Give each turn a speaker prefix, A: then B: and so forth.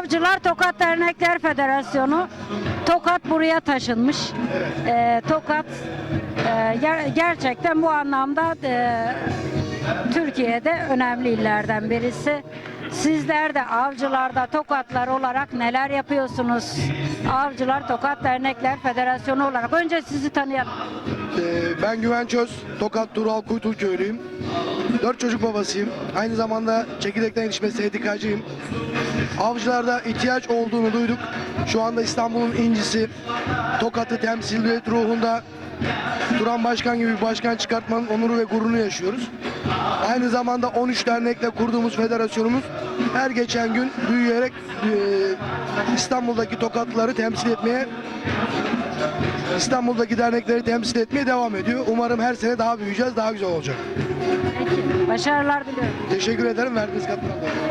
A: Avcılar Tokat Dernekler Federasyonu Tokat buraya taşınmış. Ee, Tokat e, ger- gerçekten bu anlamda e, Türkiye'de önemli illerden birisi. Sizler de avcılarda Tokatlar olarak neler yapıyorsunuz? Avcılar Tokat Dernekler Federasyonu olarak. Önce sizi tanıyalım.
B: Ee, Ben Güven Çöz, Tokat Tural Kuytul köylüyüm. Dört çocuk babasıyım. Aynı zamanda çekirdekten yetişme sendikacıyım. Avcılarda ihtiyaç olduğunu duyduk. Şu anda İstanbul'un incisi Tokat'ı temsiliyet ruhunda Turan Başkan gibi bir başkan çıkartmanın onuru ve gururunu yaşıyoruz. Aynı zamanda 13 dernekle kurduğumuz federasyonumuz her geçen gün büyüyerek e, İstanbul'daki Tokatlıları temsil etmeye İstanbul'daki dernekleri temsil etmeye devam ediyor. Umarım her sene daha büyüyeceğiz, daha güzel olacak.
A: Peki. Başarılar diliyorum.
B: Teşekkür ederim verdiğiniz katkıdan dolayı.